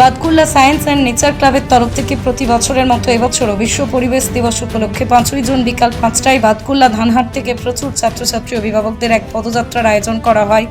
Badkulla science and nature ক্লাবের তরফ থেকে প্রতি বছরের মতো এবছরও বিশ্ব পরিবেশ দিবস উপলক্ষে পাঁচই জুন বিকাল পাঁচটায় বাদকুল্লা ধানহাট থেকে প্রচুর ছাত্রছাত্রী অভিভাবকদের এক পদযাত্রার আয়োজন করা হয়।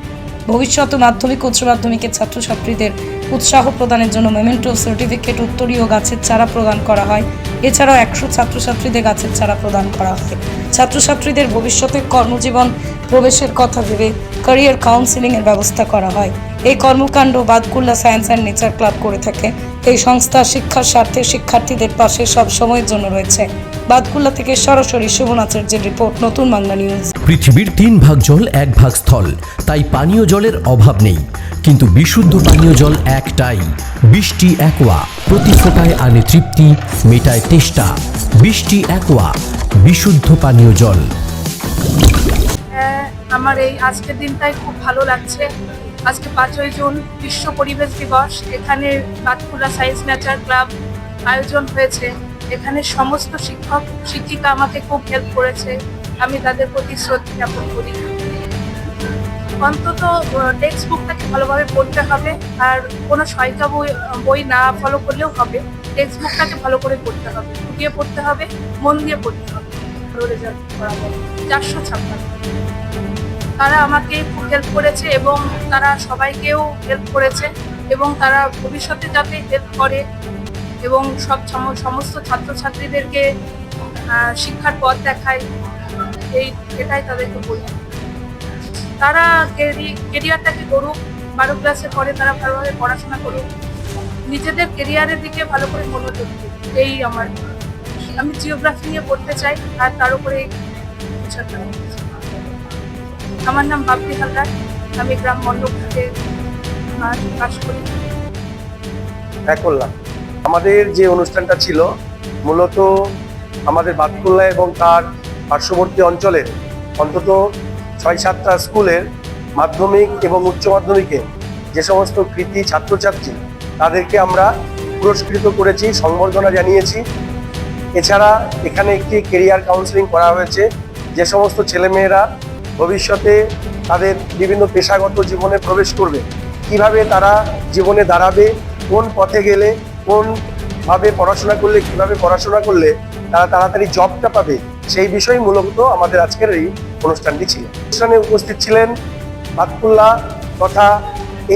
ভবিষ্যৎ মাধ্যমিক উচ্চ মাধ্যমিকের ছাত্রছাত্রীদের উৎসাহ প্রদানের জন্য মেমেন্টো সার্টিফিকেট উত্তরীয় গাছের চারা প্রদান করা হয়। এছাড়াও একশো ছাত্রছাত্রীদের গাছের চারা প্রদান করা হয়। ছাত্রছাত্রীদের ভবিষ্যতে কর্মজীবন প্রবেশের কথা ভেবে ক্যারিয়ার কাউন্সিলিংয়ের ব্যবস্থা করা হয়। এই কর্মকাণ্ড Badkulla science and nature club করে থাকে। এই সংস্থা শিক্ষার স্বার্থে শিক্ষার্থীদের পাশে সব সময়ের জন্য রয়েছে। বাদকুল্লা থেকে সরাসরি শুভন আচার্যের রিপোর্ট, নতুন বাংলা নিউজ পৃথিবীর তিন ভাগ জল, এক ভাগ স্থল। তাই পানীয় জলের অভাব নেই। কিন্তু বিশুদ্ধ পানীয় জল একটাই। বৃষ্টি একোয়া। প্রতি ফোটায় আনে তৃপ্তি, মেটায় তেষ্টা। বৃষ্টি একোয়া। বিশুদ্ধ পানীয় জল। আমার এই আজকের দিনটাই খুব ভালো লাগছে। আজকে পাঁচই জুন, বিশ্ব পরিবেশ দিবস। এখানে বাতকুড়া সায়েন্স নেচার ক্লাব আয়োজন হয়েছে। এখানে সমস্ত শিক্ষক, শিক্ষিকা আমাকে খুব হেল্প করেছে। আমি তাদের প্রতি শ্রদ্ধা জ্ঞাপন করি। অন্তত টেক্সট বুকটাকে ভালোভাবে পড়তে হবে। আর কোনো সহায়িকা বই বই না ফলো করলেও হবে। টেক্সট বুকটাকে ভালো করে পড়তে হবে। ফুটিয়ে পড়তে হবে, মন দিয়ে পড়তে হবে। ভালো রেজাল্ট করা হবে চারশো ছাপ্পান্ন। তারা আমাকে হেল্প করেছে এবং তারা সবাইকেও হেল্প করেছে এবং তারা ভবিষ্যতে যাতে হেল্প করে এবং সব সম- সমস্ত ছাত্রছাত্রীদেরকে শিক্ষার পথ দেখায়, এই এটাই তাদেরকে বলি। তারা কেরিয়ারটাকে করুক বারো ক্লাসের পরে তারা ভালোভাবে পড়াশোনা করুক, নিজেদের কেরিয়ারের দিকে ভালো করে মনোযোগ এই আমার। আমি জিওগ্রাফি নিয়ে পড়তে চাই আর তার উপরে আমার নাম বাপি হালদার। আমি গ্রাম মণ্ডপ থেকে করি। হ্যাঁ করলাম। আমাদের যে অনুষ্ঠানটা ছিল, মূলত আমাদের বাতকুল্লা এবং তার পার্শ্ববর্তী অঞ্চলের অন্তত ছয় সাতটা স্কুলের মাধ্যমিক এবং উচ্চ মাধ্যমিকে যে সমস্ত কৃতি ছাত্রছাত্রী, তাদেরকে আমরা পুরস্কৃত করেছি, সংবর্ধনা জানিয়েছি। এছাড়া এখানে একটি কেরিয়ার কাউন্সিলিং করা হয়েছে। যে সমস্ত ছেলেমেয়েরা ভবিষ্যতে তাদের বিভিন্ন পেশাগত জীবনে প্রবেশ করবে। কীভাবে তারা জীবনে দাঁড়াবে, কোন পথে গেলে কোন ভাবে পড়াশোনা করলে, কীভাবে পড়াশোনা করলে তারা তাড়াতাড়ি জবটা পাবে, সেই বিষয় মূলত আমাদের আজকের এই অনুষ্ঠানটি ছিল। অনুষ্ঠানে উপস্থিত ছিলেন বাতকুল্লা তথা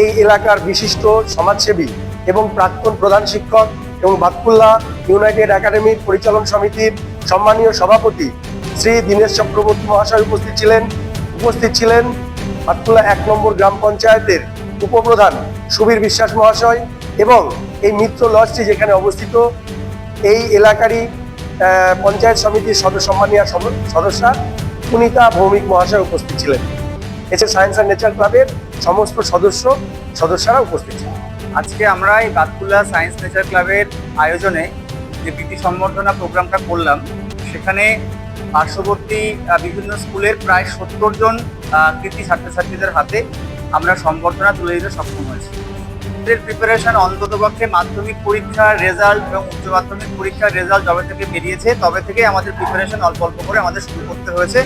এই এলাকার বিশিষ্ট সমাজসেবী এবং প্রাক্তন প্রধান শিক্ষক এবং বাতকুল্লা ইউনাইটেড একাডেমির পরিচালন সমিতির সম্মানীয় সভাপতি শ্রী দীনেশ চক্রবর্তী মহাশয় উপস্থিত ছিলেন। উপস্থিত ছিলেন বাতকুল্লা এক নম্বর গ্রাম পঞ্চায়েতের উপপ্রধান সুবীর বিশ্বাস মহাশয় এবং এই মিত্র লজটি যেখানে অবস্থিত, এই এলাকারই পঞ্চায়েত সমিতির সদস্য সম্মানীয় সদ- সদস্যা পুনিতা ভৌমিক মহাশয় উপস্থিত ছিলেন। এছাড়া সায়েন্স অ্যান্ড নেচার ক্লাবের সমস্ত সদস্য সদস্যরা উপস্থিত ছিলেন। আজকে আমরা এই বাতকুল্লা সায়েন্স নেচার ক্লাবের আয়োজনে যে বৃত্তি সম্বর্ধনা প্রোগ্রামটা করলাম, সেখানে পার্শ্ববর্তী বিভিন্ন স্কুলের প্রায় সত্তর জন কৃতি ছাত্রছাত্রীদের হাতে আমরা সম্বর্ধনা তুলে দিতে সক্ষম হয়েছি। এর প্রিপারেশন অন্ততপক্ষে মাধ্যমিক পরীক্ষার রেজাল্ট এবং উচ্চ মাধ্যমিক পরীক্ষার রেজাল্ট যবে থেকে বেরিয়েছে, তবে থেকে আমাদের প্রিপারেশন অল্প অল্প করে আমাদের শুরু করতে হয়েছে।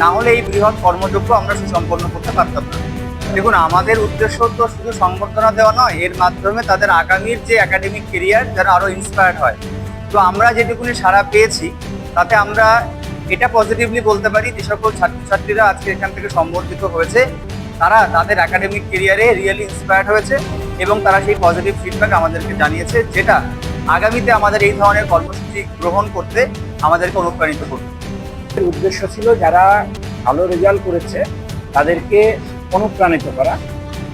না হলে এই বৃহৎ কর্মযোগ্য আমরা সুসম্পন্ন করতে পারতাম না। দেখুন, আমাদের উদ্দেশ্য তো শুধু সংবর্ধনা দেওয়া নয়, এর মাধ্যমে তাদের আগামীর যে একাডেমিক কেরিয়ার যারা আরও ইন্সপায়ার্ড হয়। তো আমরা যেটুকুনি সারা পেয়েছি, তাতে আমরা এটা পজিটিভলি বলতে পারি, যে সকল ছাত্রছাত্রীরা আজকে এখান থেকে সম্বর্ধিত হয়েছে। তারা তাদের একাডেমিক কেরিয়ারে রিয়েলি ইন্সপায়ার্ড হয়েছে এবং তারা সেই পজিটিভ ফিডব্যাক আমাদেরকে জানিয়েছে, যেটা আগামীতে আমাদের এই ধরনের কর্মসূচি গ্রহণ করতে আমাদেরকে অনুপ্রাণিত করবে। উদ্দেশ্য ছিল যারা ভালো রেজাল্ট করেছে, তাদেরকে অনুপ্রাণিত করা।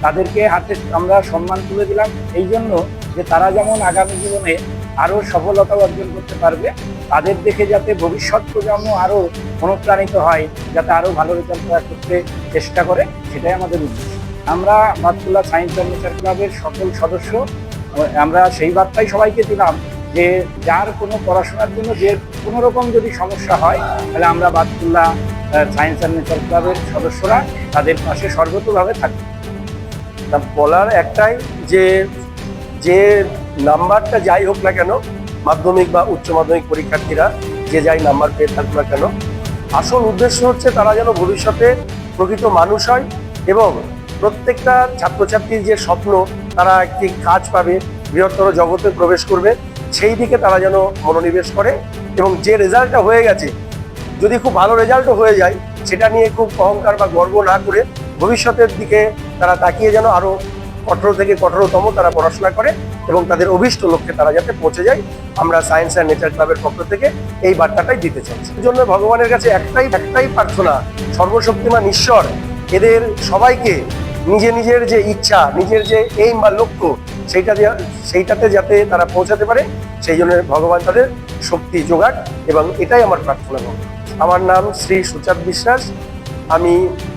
তাদেরকে হাতে আমরা সম্মান তুলে দিলাম। এই জন্য যে তারা যেমন আগামী জীবনে আরও সফলতা অর্জন করতে পারবে তাদের দেখে যাতে ভবিষ্যৎ প্রজন্ম আরও অনুপ্রাণিত হয়, যাতে আরও ভালো রেজাল্ট করতে চেষ্টা করে, সেটাই আমাদের উদ্দেশ্য। আমরা বাতকুল্লা সায়েন্স নেচার ক্লাবের সকল সদস্য, আমরা সেই বার্তাই সবাইকে দিলাম যে যার কোনো পড়াশোনার জন্য যে কোনো রকম যদি সমস্যা হয়, তাহলে আমরা বাতকুল্লা সায়েন্স অ্যান্ড নেচার ক্লাবের সদস্যরা তাদের পাশে সর্বতভাবে থাকবে। তা বলার একটাই যে যে নাম্বারটা যাই হোক না কেন মাধ্যমিক বা উচ্চ মাধ্যমিক পরীক্ষার্থীরা যে যাই নাম্বার পেয়ে থাকুক না কেন, আসল উদ্দেশ্য হচ্ছে তারা যেন ভবিষ্যতে প্রকৃত মানুষ হয় এবং প্রত্যেকটা ছাত্রছাত্রীর যে স্বপ্ন, তারা একটি কাজ পাবে, বৃহত্তর জগতে প্রবেশ করবে, সেই দিকে তারা যেন মনোনিবেশ করে এবং যে রেজাল্টটা হয়ে গেছে, যদি খুব ভালো রেজাল্টও হয়ে যায়, সেটা নিয়ে খুব অহংকার বা গর্ব না করে ভবিষ্যতের দিকে তারা তাকিয়ে যেন আরও কঠোর থেকে কঠোরতম তারা পড়াশোনা করে এবং তাদের অভিষ্ট লক্ষ্যে তারা যাতে পৌঁছে যায়, আমরা সায়েন্স অ্যান্ড নেচার ক্লাবের পক্ষ থেকে এই বার্তাটাই দিতে চাইছি। এর জন্য ভগবানের কাছে একটাই একটাই প্রার্থনা, সর্বশক্তিমান ঈশ্বর, এদের সবাইকে নিজে নিজের যে ইচ্ছা, নিজের যে এইম বা লক্ষ্য, সেইটা সেইটাতে যাতে তারা পৌঁছাতে পারে, সেই জন্য ভগবান তাদের শক্তি যোগান এবং এটাই আমার প্রার্থনা আমার নাম শ্রী সুচাঁদ বিশ্বাস, আমি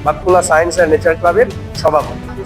বাতকুলা সায়েন্স অ্যান্ড নেচার ক্লাবের সভাপতি।